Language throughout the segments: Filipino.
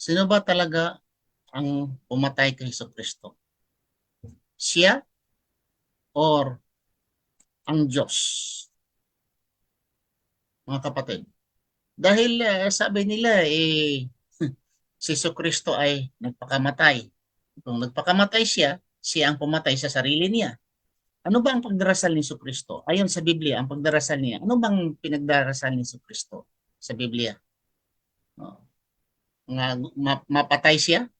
Sino ba talaga ang pumatay kay Hesus Kristo? Siya or ang Diyos? Mga kapatid. Dahil uh, sabi nila eh si Hesus Kristo ay nagpakamatay. Kung nagpakamatay siya, siya ang pumatay sa sarili niya. Ano ba ang pagdarasal ni Kristo? Ayon sa Biblia, ang pagdarasal niya. Ano bang pinagdarasal ni Kristo sa Biblia? Oh. Ma- mapatay siya?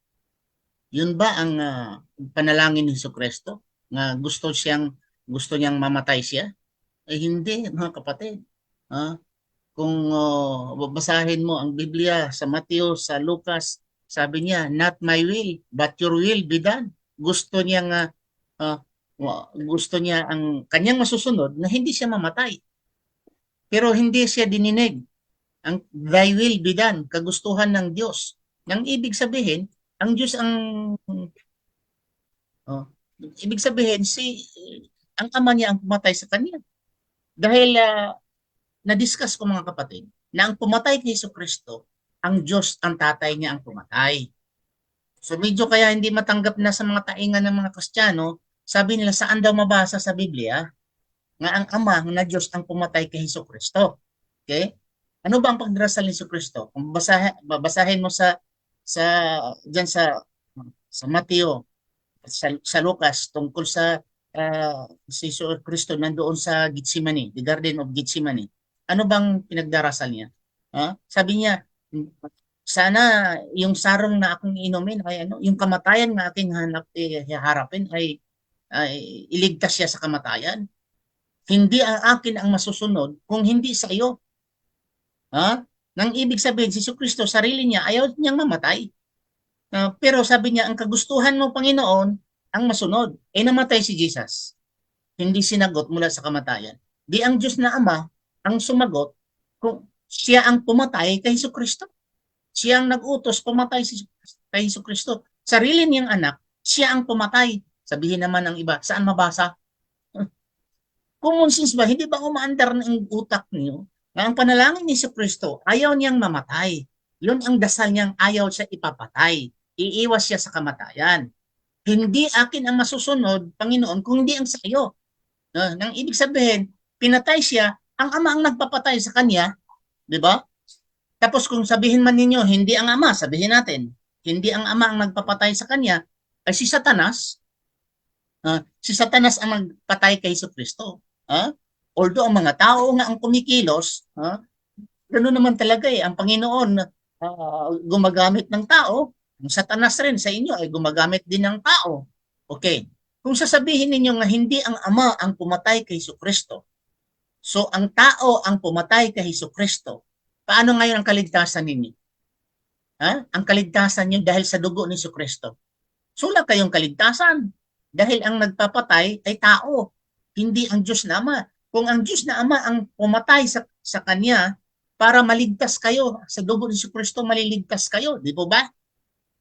Yun ba ang uh, panalangin ni Hesus Kristo? Nga gusto siyang gusto niyang mamatay siya? Eh hindi, mga kapatid. Ha? Kung uh, babasahin mo ang Biblia sa Mateo, sa Lucas, sabi niya, not my will, but your will be done. Gusto niya nga uh, gusto niya ang kanyang masusunod na hindi siya mamatay. Pero hindi siya dininig. Ang thy will be done, kagustuhan ng Diyos. Nang ibig sabihin, ang Diyos ang oh, ibig sabihin si ang ama niya ang pumatay sa kanya. Dahil uh, na-discuss ko mga kapatid na ang pumatay kay Hesus Kristo, ang Diyos ang tatay niya ang pumatay. So medyo kaya hindi matanggap na sa mga taingan ng mga Kristiyano, sabi nila saan daw mabasa sa Biblia nga ang ama na Diyos ang pumatay kay Hesus Kristo. Okay? Ano ba ang pagdarasal ni Kristo? Kung basahin, babasahin mo sa sa diyan sa sa Mateo sa, sa Lucas tungkol sa uh, si Kristo nandoon sa Gethsemane, the Garden of Gethsemane. Ano bang pinagdarasal niya? Ha? Sabi niya, sana yung sarong na akong inumin ay ano, yung kamatayan na aking hanap eh, harapin ay, ay iligtas siya sa kamatayan. Hindi ang akin ang masusunod kung hindi sa iyo. Ha? Nang ibig sabihin, si Kristo, sarili niya, ayaw niyang mamatay. Uh, pero sabi niya, ang kagustuhan mo, Panginoon, ang masunod. Eh namatay si Jesus. Hindi sinagot mula sa kamatayan. Di ang Diyos na Ama ang sumagot kung siya ang pumatay kay Hesus Kristo. Siya ang nag-utos pumatay si kay Hesus Kristo. Sarili niyang anak, siya ang pumatay. Sabihin naman ng iba, saan mabasa? Common ba? Hindi ba umaandar ng utak niyo ang panalangin ni Kristo, ayaw niyang mamatay. Yun ang dasal niyang ayaw siya ipapatay. Iiwas siya sa kamatayan. Hindi akin ang masusunod, Panginoon, kung hindi ang sa iyo. Uh, nang ibig sabihin, pinatay siya ang ama ang nagpapatay sa kanya, di ba? Tapos kung sabihin man ninyo, hindi ang ama, sabihin natin, hindi ang ama ang nagpapatay sa kanya, ay si Satanas. Uh, si Satanas ang nagpatay kay Kristo. Uh, although ang mga tao nga ang kumikilos, uh, ganoon naman talaga eh, ang Panginoon uh, gumagamit ng tao, ang Satanas rin sa inyo ay gumagamit din ng tao. Okay. Kung sasabihin ninyo nga hindi ang ama ang pumatay kay Hesus Kristo, So ang tao ang pumatay kay Hesus Kristo. Paano ngayon ang kaligtasan ninyo? Ha? Ang kaligtasan niyo dahil sa dugo ni Hesus Kristo. Sula kayong kaligtasan dahil ang nagpapatay ay tao, hindi ang Diyos na Ama. Kung ang Diyos na Ama ang pumatay sa, sa Kanya para maligtas kayo, sa dugo ni Hesus Kristo maliligtas kayo, di po ba?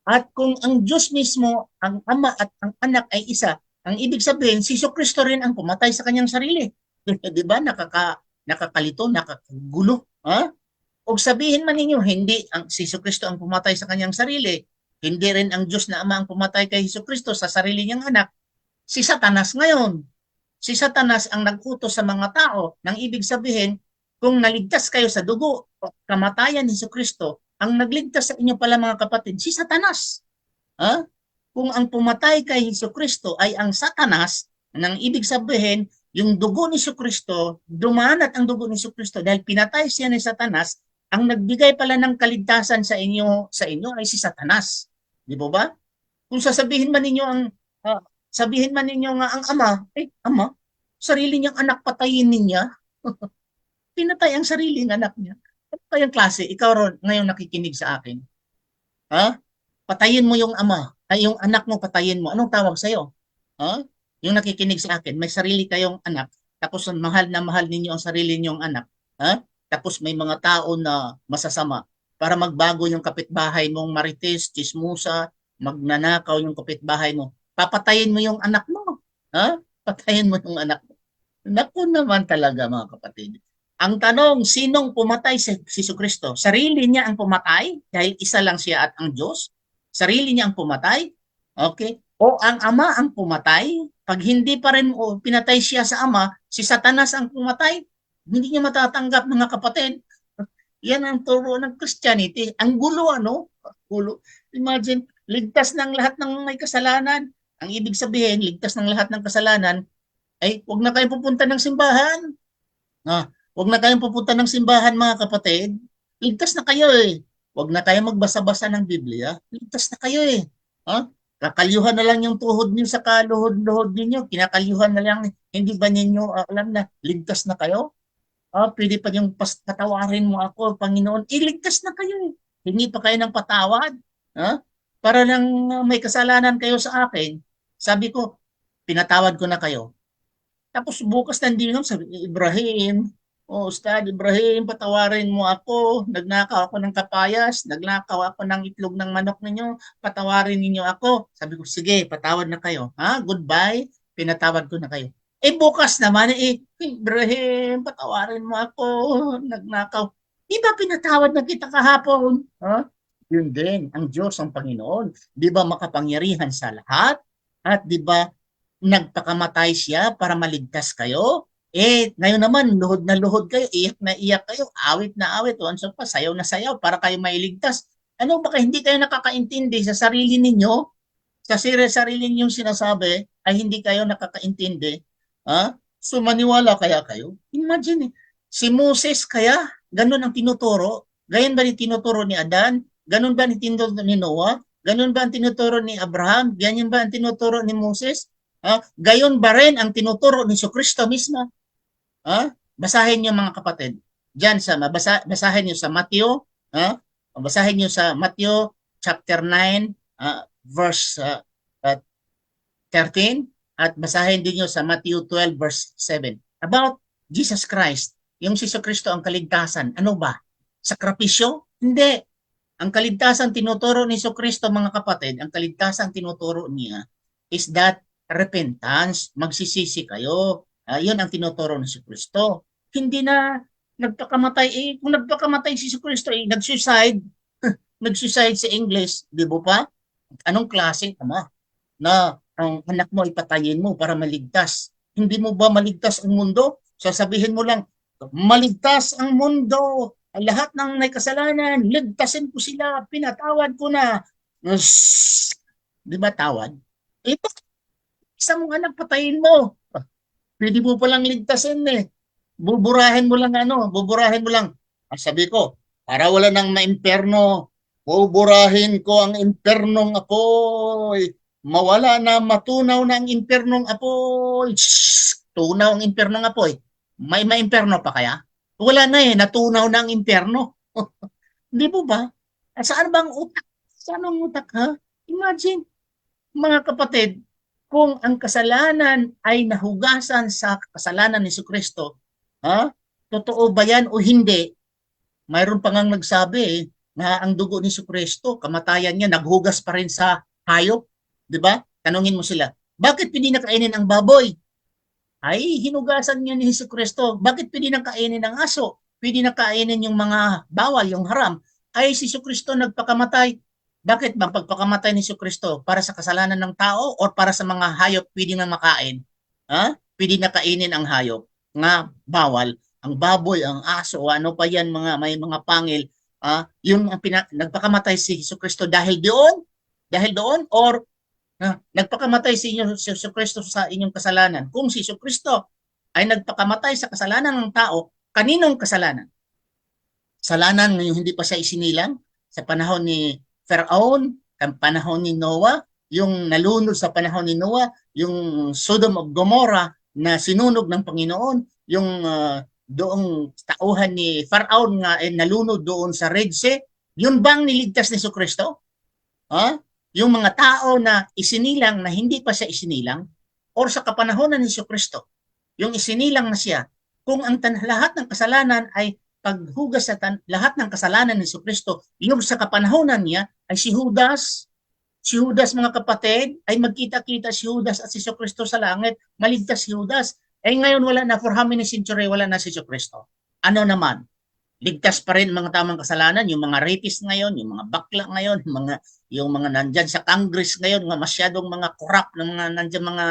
At kung ang Diyos mismo, ang Ama at ang Anak ay isa, ang ibig sabihin, si Kristo rin ang pumatay sa kanyang sarili. di ba? Nakaka, nakakalito, nakakagulo. Ha? O sabihin man ninyo, hindi ang si Kristo ang pumatay sa kanyang sarili, hindi rin ang Diyos na Ama ang pumatay kay Kristo sa sarili niyang anak, si Satanas ngayon. Si Satanas ang nag-utos sa mga tao nang ibig sabihin, kung naligtas kayo sa dugo o kamatayan ni Kristo, ang nagligtas sa inyo pala mga kapatid, si Satanas. Ha? Kung ang pumatay kay Hesus Kristo ay ang Satanas, nang ibig sabihin, yung dugo ni Kristo, dumanat ang dugo ni Kristo dahil pinatay siya ni Satanas, ang nagbigay pala ng kaligtasan sa inyo sa inyo ay si Satanas. Di ba ba? Kung sasabihin man ninyo ang uh, sabihin man ninyo nga ang ama, eh ama, sarili niyang anak patayin niya. Pinatay ang sariling anak niya. Ano kayang klase? Ikaw ron ngayon nakikinig sa akin. Ha? Patayin mo yung ama. Ay, yung anak mo patayin mo. Anong tawag sa'yo? Ha? yung nakikinig sa akin, may sarili kayong anak, tapos mahal na mahal ninyo ang sarili ninyong anak, ha? tapos may mga tao na masasama, para magbago yung kapitbahay mong marites, chismusa, magnanakaw yung kapitbahay mo, papatayin mo yung anak mo. Ha? Patayin mo yung anak mo. Naku naman talaga mga kapatid. Ang tanong, sinong pumatay si Jesu Kristo? Sarili niya ang pumatay dahil isa lang siya at ang Diyos? Sarili niya ang pumatay? Okay? O ang Ama ang pumatay? Pag hindi pa rin o pinatay siya sa Ama, si Satanas ang pumatay? Hindi niya matatanggap mga kapatid. Yan ang turo ng Christianity. Ang gulo ano? Gulo. Imagine, ligtas ng lahat ng may kasalanan. Ang ibig sabihin, ligtas ng lahat ng kasalanan, ay huwag na kayong pupunta ng simbahan. Ah, huwag na kayong pupunta ng simbahan mga kapatid. Ligtas na kayo eh. Huwag na kayong magbasa-basa ng Biblia. Ligtas na kayo eh. Ha? Kakalyuhan na lang yung tuhod niyo sa kaluhod-luhod ninyo. Kinakalyuhan na lang. Hindi ba ninyo alam na ligtas na kayo? Ah, pwede pa yung patawarin mo ako, Panginoon. Iligtas na kayo eh. Hindi pa kayo ng patawad. Ha? Para lang ah, may kasalanan kayo sa akin, sabi ko, pinatawad ko na kayo. Tapos bukas nandito sabi, Ibrahim, oh Ustad Ibrahim, patawarin mo ako. Nagnakaw ako ng kapayas, nagnakaw ako ng itlog ng manok ninyo, patawarin ninyo ako. Sabi ko, sige, patawad na kayo. Ha? Goodbye, pinatawad ko na kayo. Eh bukas naman, eh, Ibrahim, patawarin mo ako, nagnakaw. Di ba pinatawad na kita kahapon? Ha? Yun din, ang Diyos, ang Panginoon. Di ba makapangyarihan sa lahat? At di ba nagpakamatay siya para maligtas kayo? Eh, ngayon naman, luhod na luhod kayo, iyak na iyak kayo, awit na awit, once pa, sayaw na sayaw para kayo mailigtas. Ano baka hindi kayo nakakaintindi sa sarili ninyo? Sa siri- sarili ninyong sinasabi ay hindi kayo nakakaintindi. Ha? So maniwala kaya kayo? Imagine, si Moses kaya, ganun ang tinuturo? Gayon ba ni tinuturo ni Adan? Ganun ba ni tinuturo ni Noah? Ganun ba ang tinuturo ni Abraham? Ganyan ba ang tinuturo ni Moses? Ha? Gayon ba rin ang tinuturo ni Kristo mismo? Ha? Basahin niyo mga kapatid. Diyan sa mabasa, basahin niyo sa Matthew, ha? Basahin niyo sa Matthew chapter 9 uh, verse uh, uh, 13 at basahin din niyo sa Matthew 12 verse 7 about Jesus Christ. Yung si Kristo ang kaligtasan. Ano ba? Sakripisyo? Hindi. Ang kaligtasan tinuturo ni Kristo mga kapatid, ang kaligtasan tinuturo niya is that repentance, magsisisi kayo. Ah, yun ang tinuturo ni si Kristo. Hindi na nagpakamatay eh kung nagpakamatay si Kristo eh nag-suicide. nag-suicide sa English, di ba pa? Anong klase ama na ang anak mo ipatayin mo para maligtas? Hindi mo ba maligtas ang mundo? Sasabihin mo lang, maligtas ang mundo. Ang lahat ng may kasalanan, ligtasin ko sila, pinatawad ko na. Di ba tawad? Bakit isa mong anak patayin mo? Pwede mo palang ligtasin eh. Buburahin mo lang ano, buburahin mo lang. Ang sabi ko, para wala nang maimperno, buburahin ko ang impernong apoy. Mawala na, matunaw na ang impernong apoy. Shhh! Tunaw ang impernong apoy. May maimperno pa kaya? Wala na eh, natunaw na ang impyerno. Hindi po ba? Ah, Saan bang utak? Saan ang utak ha? Imagine, mga kapatid, kung ang kasalanan ay nahugasan sa kasalanan ni Kristo, ha? Totoo ba yan o hindi? Mayroon pa ngang nagsabi eh, na ang dugo ni Kristo, kamatayan niya, naghugas pa rin sa hayop. Di ba? Tanungin mo sila, bakit pwede na kainin ang baboy? Ay, hinugasan niya ni Kristo. Bakit pwede na kainin ng aso? Pwede na kainin yung mga bawal, yung haram. Ay, si Kristo nagpakamatay. Bakit bang pagpakamatay ni Kristo para sa kasalanan ng tao o para sa mga hayop pwede na makain? Ha? Pwede na kainin ang hayop nga bawal. Ang baboy, ang aso, ano pa yan mga may mga pangil, ah, yung ang pina- nagpakamatay si Kristo dahil doon? Dahil doon or ah, nagpakamatay si inyo si Kristo sa inyong kasalanan? Kung si Kristo ay nagpakamatay sa kasalanan ng tao, kaninong kasalanan? Kasalanan yung hindi pa siya isinilang sa panahon ni Pharaoh, ang panahon ni Noah, yung nalunod sa panahon ni Noah, yung Sodom of Gomorrah na sinunog ng Panginoon, yung uh, doong tauhan ni Pharaoh nga eh, nalunod doon sa Red Sea, yun bang niligtas ni Kristo? Ha? Yung mga tao na isinilang na hindi pa siya isinilang or sa kapanahonan ni Kristo, yung isinilang na siya, kung ang tan- lahat ng kasalanan ay paghugas sa tan- lahat ng kasalanan ni Kristo, yung sa kapanahonan niya ay si Judas, si Judas mga kapatid, ay magkita-kita si Judas at si Kristo sa langit, maligtas si Judas. Eh ngayon wala na, for how many century wala na si Kristo? ano naman, ligtas pa rin mga tamang kasalanan, yung mga rapist ngayon, yung mga bakla ngayon, mga yung mga nandyan sa Congress ngayon, mga masyadong mga corrupt na mga nandyan mga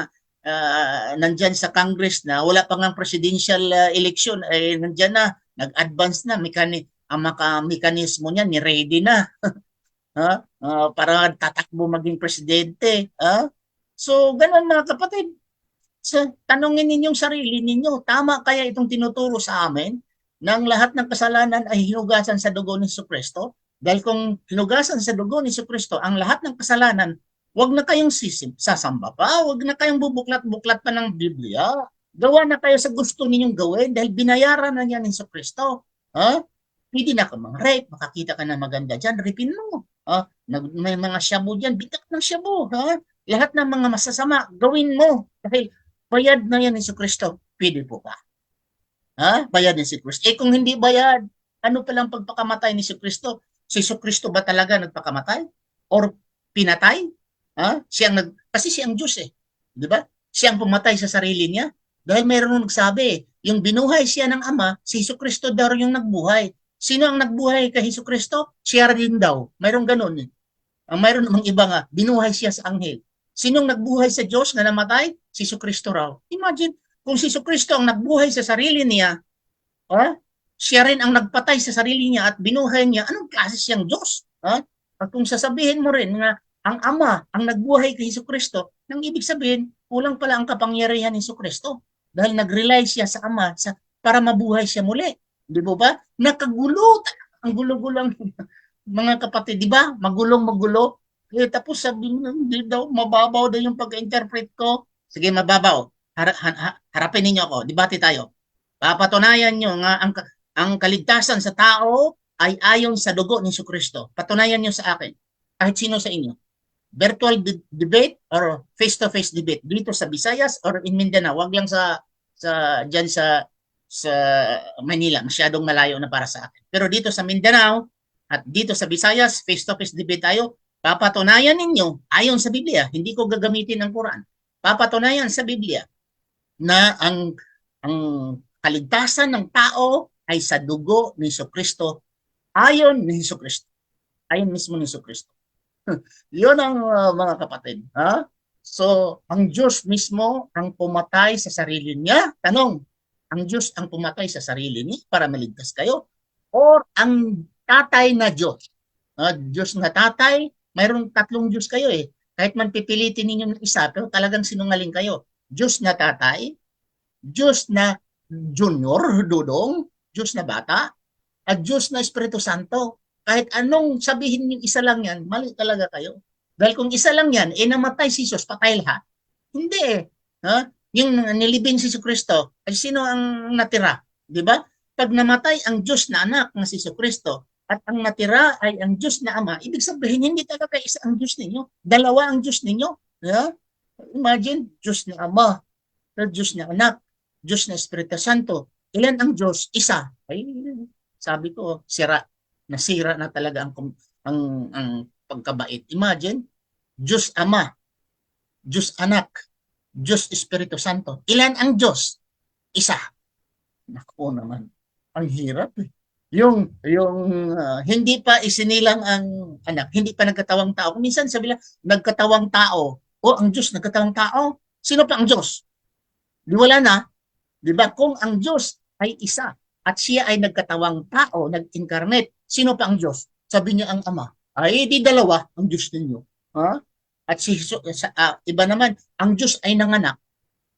ah, nandyan sa Congress na wala pa nga presidential ah, election, eh nandyan na, nag-advance na, mekani ang maka mekanismo niya, ni ready na. ha? Ah, para tatakbo maging presidente. Ha? So, ganun mga kapatid. So, tanongin ninyong sarili ninyo, tama kaya itong tinuturo sa amin ng lahat ng kasalanan ay hinugasan sa dugo ni Kristo? Dahil kung hinugasan sa dugo ni Kristo ang lahat ng kasalanan, wag na kayong sisim, sasamba pa, wag na kayong bubuklat-buklat pa ng Biblia. Gawa na kayo sa gusto ninyong gawin dahil binayaran na niya ni Kristo. Ha? Pwede na ka mga rape, makakita ka na maganda dyan, ripin mo. Ha? May mga shabu dyan, bitak ng shabu. Ha? Lahat ng mga masasama, gawin mo. Dahil bayad na yan ni Kristo. Pwede po ka. Ha? Bayad ni si Kristo. Eh kung hindi bayad, ano palang pagpakamatay ni si Kristo? Si Kristo ba talaga nagpakamatay? Or pinatay? Ha? Siyang nag kasi siyang Diyos eh. 'Di ba? Siyang pumatay sa sarili niya dahil mayroon nung nagsabi, yung binuhay siya ng Ama, si Kristo daw yung nagbuhay. Sino ang nagbuhay kay Hesus Kristo? Siya rin daw. Mayroong ganun eh. Ang mayroon namang iba nga, binuhay siya sa anghel. Sinong nagbuhay sa Diyos na namatay? Si Kristo raw. Imagine, kung si Kristo ang nagbuhay sa sarili niya, ha? siya rin ang nagpatay sa sarili niya at binuhay niya, anong klase siyang Diyos? Ha? At kung sasabihin mo rin nga, ang Ama ang nagbuhay kay Hesus Kristo, nang ibig sabihin, kulang pala ang kapangyarihan ni Hesus Kristo dahil nag-rely siya sa Ama sa, para mabuhay siya muli. Di ba ba? Nakagulo. Ang gulo-gulo mga kapatid, di ba? Magulong magulo. Eh, tapos sabi mo, daw, mababaw daw yung pag-interpret ko. Sige, mababaw. Har- ha- harapin ninyo ako. Debate tayo. Papatunayan nyo nga ang, ang kaligtasan sa tao ay ayon sa dugo ni Kristo. Patunayan nyo sa akin. Kahit sino sa inyo. Virtual de- debate or face-to-face debate dito sa Visayas or in Mindanao. Wag lang sa sa diyan sa sa Manila, masyadong malayo na para sa akin. Pero dito sa Mindanao at dito sa Visayas, face-to-face debate tayo, papatunayan ninyo, ayon sa Biblia, hindi ko gagamitin ang Quran, papatunayan sa Biblia na ang ang kaligtasan ng tao ay sa dugo ni Kristo ayon ni Kristo. Ayon mismo ni Kristo. Yun ang uh, mga kapatid. Ha? So, ang Diyos mismo ang pumatay sa sarili niya. Tanong, ang Diyos ang pumatay sa sarili niya para maligtas kayo? Or ang tatay na Diyos? Uh, Diyos na tatay, mayroong tatlong Diyos kayo eh. Kahit man pipilitin ninyo ng isa, pero talagang sinungaling kayo. Diyos na tatay, Diyos na junior, dudong, Diyos na bata, at Diyos na Espiritu Santo. Kahit anong sabihin yung isa lang yan, mali talaga kayo. Dahil kung isa lang yan, eh namatay si Jesus, patay lahat. Hindi eh. Ha? Yung nilibing si Kristo, ay sino ang natira? Di ba? Pag namatay ang Diyos na anak ng si Kristo, at ang natira ay ang Diyos na Ama, ibig sabihin, hindi talaga isa ang Diyos ninyo. Dalawa ang Diyos ninyo. Yeah? Imagine, Diyos na Ama, Diyos na Anak, Diyos na Espiritu Santo. Ilan ang Diyos? Isa. Ay, sabi ko, sira. Nasira na talaga ang, ang, ang pagkabait. Imagine, Diyos Ama, Diyos Anak, Diyos Espiritu Santo. Ilan ang Diyos? Isa. Naku naman, ang hirap eh yung yung uh, hindi pa isinilang ang anak, hindi pa nagkatawang tao. Minsan sabi lang, nagkatawang tao. O ang Diyos nagkatawang tao. Sino pa ang Diyos? Di wala na. Di ba? Kung ang Diyos ay isa at siya ay nagkatawang tao, nag-incarnate, sino pa ang Diyos? Sabi niya ang Ama. Ay, di dalawa ang Diyos ninyo. Ha? At si uh, iba naman, ang Diyos ay nanganak.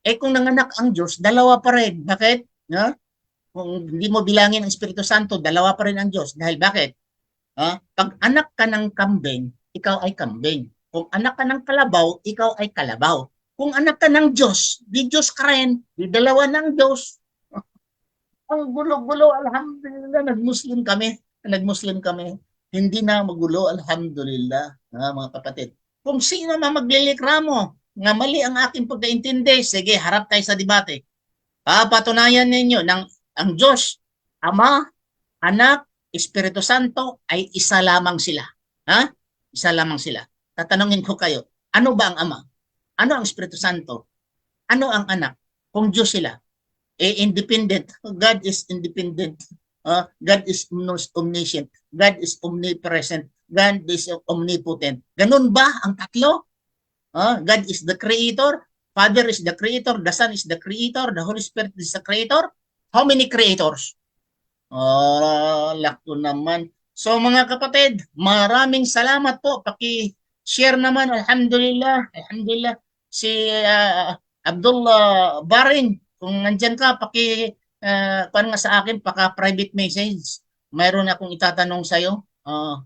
Eh kung nanganak ang Diyos, dalawa pa rin. Bakit? Ha? kung hindi mo bilangin ang Espiritu Santo, dalawa pa rin ang Diyos. Dahil bakit? Ha? Pag anak ka ng kambing, ikaw ay kambing. Kung anak ka ng kalabaw, ikaw ay kalabaw. Kung anak ka ng Diyos, di Diyos ka rin, di dalawa ng Diyos. ang gulo-gulo, alhamdulillah, nag-Muslim kami. Nag-Muslim kami. Hindi na magulo, alhamdulillah, ha, mga kapatid. Kung sino man maglilikramo, nga mali ang aking pagkaintindi, sige, harap tayo sa debate. Papatunayan ninyo ng ang Diyos, Ama, Anak, Espiritu Santo ay isa lamang sila. Ha? Isa lamang sila. Tatanungin ko kayo, ano ba ang Ama? Ano ang Espiritu Santo? Ano ang Anak? Kung Diyos sila. eh, independent. God is independent. Uh, God is omnis- omniscient. God is omnipresent. God is omnipotent. Ganun ba ang tatlo? Ah, God is the creator. Father is the creator. The Son is the creator. The Holy Spirit is the creator. How many creators? Ah, lakto naman. So mga kapatid, maraming salamat po. Paki-share naman. Alhamdulillah. Alhamdulillah. Si ah, Abdullah Baring, kung nandyan ka, paki uh, nga sa akin, paka-private message. Mayroon akong itatanong sa'yo. Ah,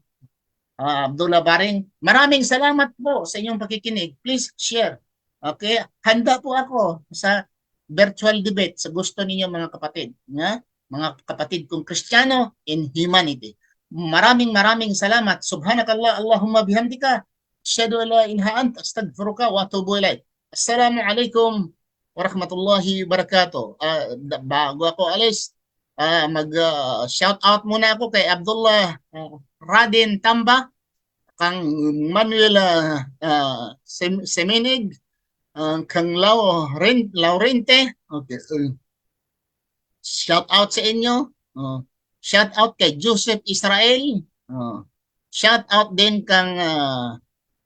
ah, Abdullah Baring, maraming salamat po sa inyong pakikinig. Please share. Okay? Handa po ako sa virtual debate sa gusto ninyo mga kapatid. Nga? Mga kapatid kong Kristiyano in humanity. Maraming maraming salamat. Subhanakallah Allahumma bihamdika. An la ilaha anta astaghfiruka wa atubu ilaik. Assalamu alaikum warahmatullahi wabarakatuh. Da- bago ako alis, ah, mag ah, shout out muna ako kay Abdullah ah, Radin Tamba, kang Manuel ah, Sem- Seminig, ang kang Lau Ren Laurente. Okay. uh, shout out sa inyo. Uh, shout out kay Joseph Israel. Uh, shout out din kang uh,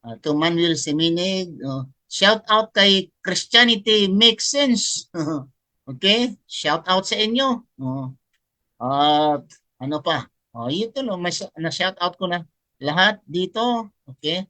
uh, to Manuel Seminig. Uh, shout out kay Christianity Makes Sense. okay? Shout out sa inyo. Uh, at ano pa? Oh, ito no, may na shout out ko na lahat dito. Okay?